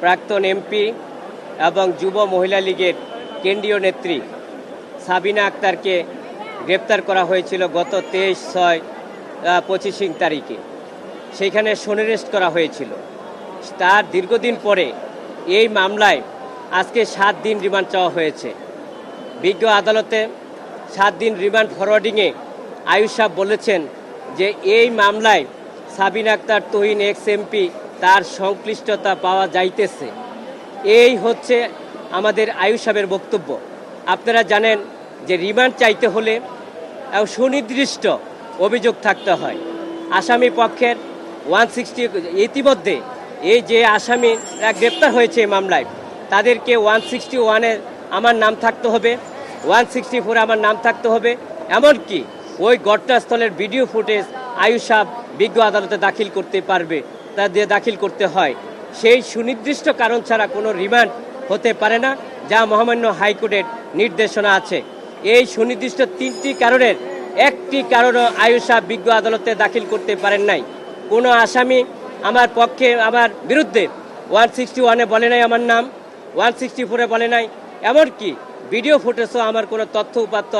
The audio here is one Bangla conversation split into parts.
প্রাক্তন এমপি এবং যুব মহিলা লীগের কেন্দ্রীয় নেত্রী সাবিনা আক্তারকে গ্রেপ্তার করা হয়েছিল গত তেইশ ছয় পঁচিশে তারিখে। সেইখানে সনিরেস্ট করা হয়েছিল। তার দীর্ঘদিন পরে এই মামলায় আজকে সাত দিন রিমান্ড চাওয়া হয়েছে। বিজ্ঞ আদালতে সাত দিন রিমান্ড ফরওয়ার্ডিংয়ে আয়ুষ সাহেব বলেছেন যে এই মামলায় সাবিন আক্তার, তহিন এক্স এমপি তার সংশ্লিষ্টতা পাওয়া যাইতেছে। এই হচ্ছে আমাদের আয়ুষ সাহেবের বক্তব্য। আপনারা জানেন যে রিমান্ড চাইতে হলে সুনির্দিষ্ট অভিযোগ থাকতে হয়। আসামি পক্ষের ওয়ান সিক্সটি ইতিমধ্যে এই যে আসামিরা গ্রেপ্তার হয়েছে এই মামলায়, তাদেরকে ওয়ান সিক্সটি ওয়ানের আমার নাম থাকতে হবে, ওয়ান সিক্সটি ফোরে আমার নাম থাকতে হবে, এমনকি ওই ঘটনাস্থলের ভিডিও ফুটেজ আয়ুষ বিজ্ঞ আদালতে দাখিল করতে পারবে। দিয়ে দাখিল করতে হয়। সেই সুনির্দিষ্ট কারণ ছাড়া কোনো রিমান্ড হতে পারে না, যা মহামান্য হাইকোর্টের নির্দেশনা আছে। এই সুনির্দিষ্ট তিনটি কারণের একটি কারণও আয়ুষা বিজ্ঞ আদালতে দাখিল করতে পারেন নাই। কোনো আসামি আমার পক্ষে আমার বিরুদ্ধে ওয়ান সিক্সটি ওয়ানে বলে নাই আমার নাম, ওয়ান সিক্সটি ফোরে বলে নাই। এমনকি ভিডিও ফুটেজও আমার কোনো তথ্য উপাত্ত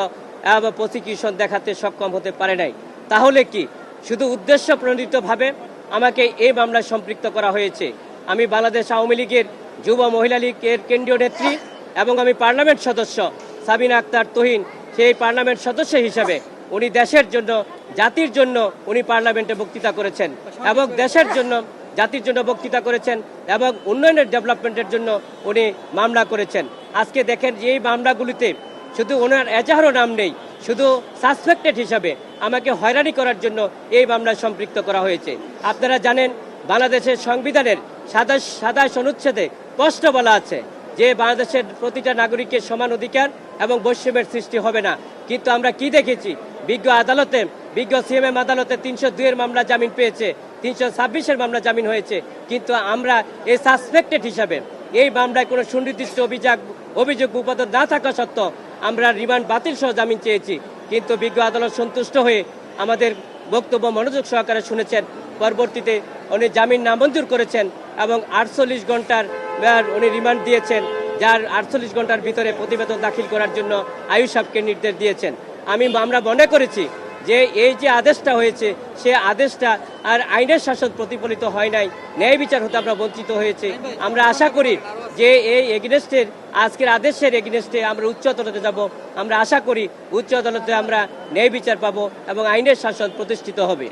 প্রসিকিউশন দেখাতে সক্ষম হতে পারে নাই। তাহলে কি শুধু উদ্দেশ্য প্রণোদিতভাবে আমাকে এই মামলায় সম্পৃক্ত করা হয়েছে। আমি বাংলাদেশ আওয়ামী লীগের যুব মহিলা লীগের কেন্দ্রীয় নেত্রী এবং আমি পার্লামেন্ট সদস্য সাবিনা আক্তার তহিন। সেই পার্লামেন্ট সদস্য হিসাবে উনি দেশের জন্য, জাতির জন্য উনি পার্লামেন্টে বক্তৃতা করেছেন এবং দেশের জন্য, জাতির জন্য বক্তৃতা করেছেন এবং উন্নয়নের ডেভেলপমেন্টের জন্য উনি মামলা করেছেন। আজকে দেখেন যে এই মামলাগুলিতে শুধু ওনার এজাহারও নাম নেই শুধু সাসপেক্টেড হিসাবে আমাকে হয়রানি করার জন্য এই মামলায় সম্পৃক্ত করা হয়েছে। আপনারা জানেন, বাংলাদেশের সংবিধানের সাতাশ সাতাশ অনুচ্ছেদে স্পষ্ট বলা আছে যে বাংলাদেশের প্রতিটা নাগরিকের সমান অধিকার এবং বৈষম্যের সৃষ্টি হবে না। কিন্তু আমরা কি দেখেছি? বিজ্ঞ আদালতে, বিজ্ঞ সিএমএম আদালতে তিনশো দুইয়ের মামলা জামিন পেয়েছে, তিনশো ছাব্বিশের মামলা জামিন হয়েছে। কিন্তু আমরা এই সাসপেক্টেড হিসাবে এই মামলায় কোনো সুনির্দিষ্ট অভিযোগ অভিযোগ উপাদান না থাকা সত্ত্বেও আমরা রিমান্ড বাতিল সহ জামিন চেয়েছি। কিন্তু বিজ্ঞ আদালত সন্তুষ্ট হয়ে আমাদের বক্তব্য মনোযোগ সহকারে শুনেছেন। পরবর্তীতে উনি জামিন নামঞ্জুর করেছেন এবং আটচল্লিশ ঘণ্টার উনি রিমান্ড দিয়েছেন, যার আটচল্লিশ ঘণ্টার ভিতরে প্রতিবেদন দাখিল করার জন্য আয়ুষ সাহেবকে নির্দেশ দিয়েছেন। আমি, আমরা মনে করেছি যে এই যে আদেশটা হয়েছে, সে আদেশটা আর আইনের শাসন প্রতিফলিত হয় নাই। ন্যায় বিচার হতে আমরা বঞ্চিত হয়েছে। আমরা আশা করি যে এই এগেনস্টের আজকের আদেশের এগেনস্টে আমরা উচ্চ আদালতে যাব। আমরা আশা করি উচ্চ আদালতে আমরা ন্যায় বিচার পাবো এবং আইনের শাসন প্রতিষ্ঠিত হবে।